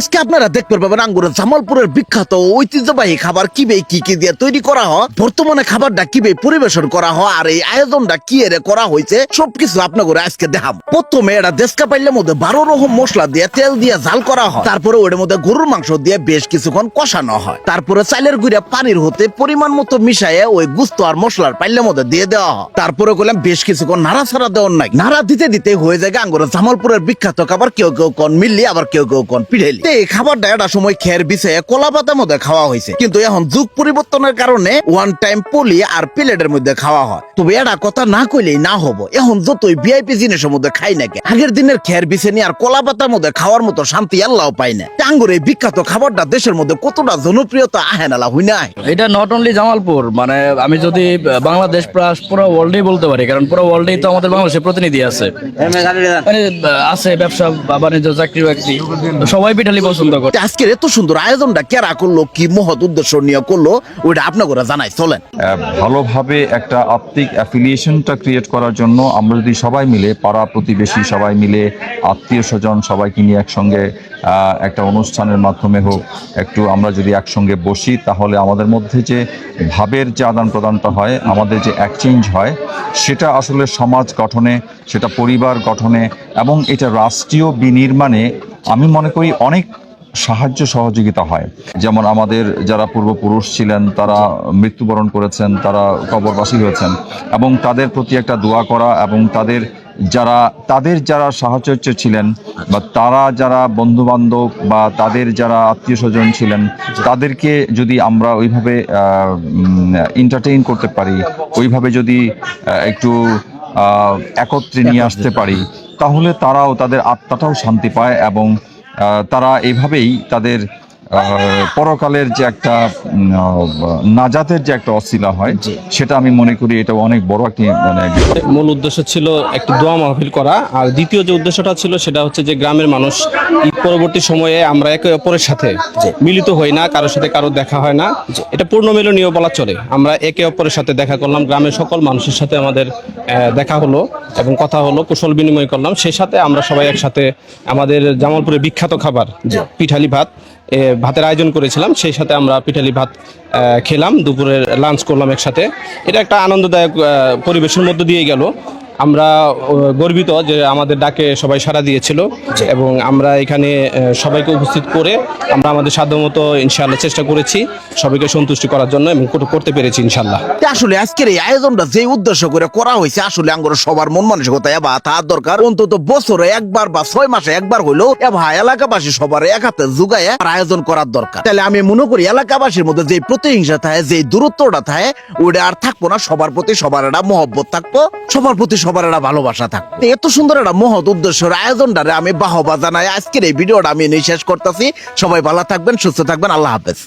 আজকে আপনারা দেখতে পাবেন আঙ্গুরের জামালপুরের বিখ্যাত ঐতিহ্যবাহী খাবার কিবে, কি কি দিয়ে তৈরি করা হয়, বর্তমানে খাবারটা কিবে পরিবেশন করা হয়, আর এই আয়োজনটা কি এর করা হয়েছে, সবকিছু আপনাকে আজকে দেখাম প্রথমে এটা দেশকা পাইলের মধ্যে বারো রকম মশলা দিয়ে তেল দিয়ে জাল করা হয়। তারপরে ওর মধ্যে গরুর মাংস দিয়ে বেশ কিছুক্ষণ কষানো হয়। তারপরে চাইলের গুঁড়া পানির হতে পরিমাণ মতো মিশাইয়ে ওই গুস্ত আর মশলার পাইলের মধ্যে দিয়ে দেওয়া হয়। তারপরে করলাম বেশ কিছুক্ষণ নাড়া ছাড়া দেওয়ার নাই। নাড়া দিতে দিতে হয়ে যায় আঙ্গুরের জামালপুরের বিখ্যাত খাবার কেউ কেউ কন মিললি, আবার কেউ কেউ কন পিঠেলি। তো এই খাবারটা একটা সময় খের বিষয়ে কলা পাতার মধ্যে খাওয়া হয়েছে। কিন্তু এখন যুগ পরিবর্তনের কারণে ওয়ান টাইম পলি আর প্লেটের মধ্যে খাওয়া হয়। তবে এটা কথা না কইলেই না হব। এখন যতই ভিআইপি জিনিসের মধ্যে খাই নাকি আগের দিনের খের বিছে নিয়ে আর কলা পাতার মধ্যে খাওয়ার মতো শান্তি আল্লাহ পাই না। টাঙ্গুর এই বিখ্যাত খাবারটা দেশের মধ্যে কতটা জনপ্রিয়তা আহে না হুই না এটা নট অনলি জামালপুর মানে আমি যদি বাংলাদেশ প্লাস পুরো ওয়ার্ল্ডেই বলতে পারি কারণ পুরো ওয়ার্ল্ডেই তো আমাদের বাংলাদেশের প্রতিনিধি আছে। মানে আছে ব্যবসা বা বাণিজ্য চাকরি বাকরি সবাই পিঠালি পছন্দ করে আজকের এত সুন্দর আয়োজনটা কেরা করল কি মহৎ উদ্দেশ্য নিয়ে করল ওইটা আপনাকে জানাই চলেন। ভালোভাবে একটা আত্মিক অ্যাফিলিয়েশনটা ক্রিয়েট করার জন্য আমরা যদি সবাই মিলে পাড়া প্রতিবেশী সবাই মিলে আত্মীয় স্বজন সবাইকে নিয়ে একসঙ্গে একটা অনুষ্ঠানের মাধ্যমে হোক একটু আমরা যদি একসঙ্গে বসি তাহলে আমাদের মধ্যে যে ভাবের যে আদান প্রদানটা হয় আমাদের যে এক্সচেঞ্জ হয় সেটা আসলে সমাজ গঠনে সেটা পরিবার গঠনে এবং এটা রাষ্ট্রীয় বিনির্মাণে আমি মনে করি অনেক সাহায্য সহযোগিতা হয়। যেমন আমাদের যারা পূর্বপুরুষ ছিলেন, তারা মৃত্যুবরণ করেছেন, তারা কবরবাসী হয়েছেন এবং তাদের প্রতি একটা দোয়া করা এবং তাদের যারা তাদের যারা সাহচর্য ছিলেন বা তারা যারা বন্ধু বান্ধব বা তাদের যারা আত্মীয় স্বজন ছিলেন, তাদেরকে যদি আমরা ওইভাবে এন্টারটেইন করতে পারি, ওইভাবে যদি একটু একত্রে নিয়ে আসতে পারি তাহলে তারাও তাদের আত্মাটাও শান্তি পায় এবং তারা এভাবেই তাদের পরকালের যে একটা নাজাতের যে একটা অশিলা হয় সেটা আমি মনে করি এটা অনেক বড় একটি মানে মূল উদ্দেশ্য ছিল একটু দোয়া মাহফিল করা। আর দ্বিতীয় যে উদ্দেশ্যটা ছিল সেটা হচ্ছে যে গ্রামের মানুষ ঈদ পরবর্তী সময়ে আমরা একে অপরের সাথে মিলিত হই না কারোর সাথে কারও দেখা হয় না। এটা পূর্ণ মিলনীয় বলা চলে। আমরা একে অপরের সাথে দেখা করলাম গ্রামের সকল মানুষের সাথে আমাদের দেখা হলো এবং কথা হলো কুশল বিনিময় করলাম। সেই সাথে আমরা সবাই একসাথে আমাদের জামালপুরের বিখ্যাত খাবার পিঠালি ভাত ভাতের আয়োজন করেছিলাম, সেই সাথে আমরা পিঠালি ভাত খেলাম, দুপুরের লাঞ্চ করলাম একসাথে। এটা একটা আনন্দদায়ক পরিবেশের মধ্য দিয়ে গেল। আমরা গর্বিত যে আমাদের ডাকে সবাই সাড়া দিয়েছিল এবং আমরা এখানে সবাইকে উপস্থিত করে আমরা আমাদের সাধ্যমতো ইনশাআল্লাহ চেষ্টা করেছি সবাইকে সন্তুষ্টি করার জন্য এবং করতে পেরেছি ইনশাআল্লাহ। আসলে আজকের এই আয়োজনটা যে উদ্দেশ্য করে করা হয়েছে আসলে আঙ্গুর সবার মন মানসিকতা এবার তার দরকার। অন্তত বছরে একবার বা ছয় মাসে একবার হইলেও এবার এলাকাবাসী সবার এক হাতে যুগায় আয়োজন করার দরকার। তাহলে আমি মনে করি এলাকাবাসীর মধ্যে যে প্রতিহিংসা থাকে যে দূরত্বটা থাকে ওটা আর থাকব না। সবার প্রতি সবার একটা মহব্বত থাকব সবার প্রতি সবার একটা ভালোবাসা থাকবে। এত সুন্দর একটা মহৎ উদ্দেশ্যের আয়োজনটারে আমি বাহবা জানাই। আজকের এই ভিডিওটা আমি নিঃশেষ শেষ করতেছি। সবাই ভালো থাকবেন, সুস্থ থাকবেন। আল্লাহ হাফেজ।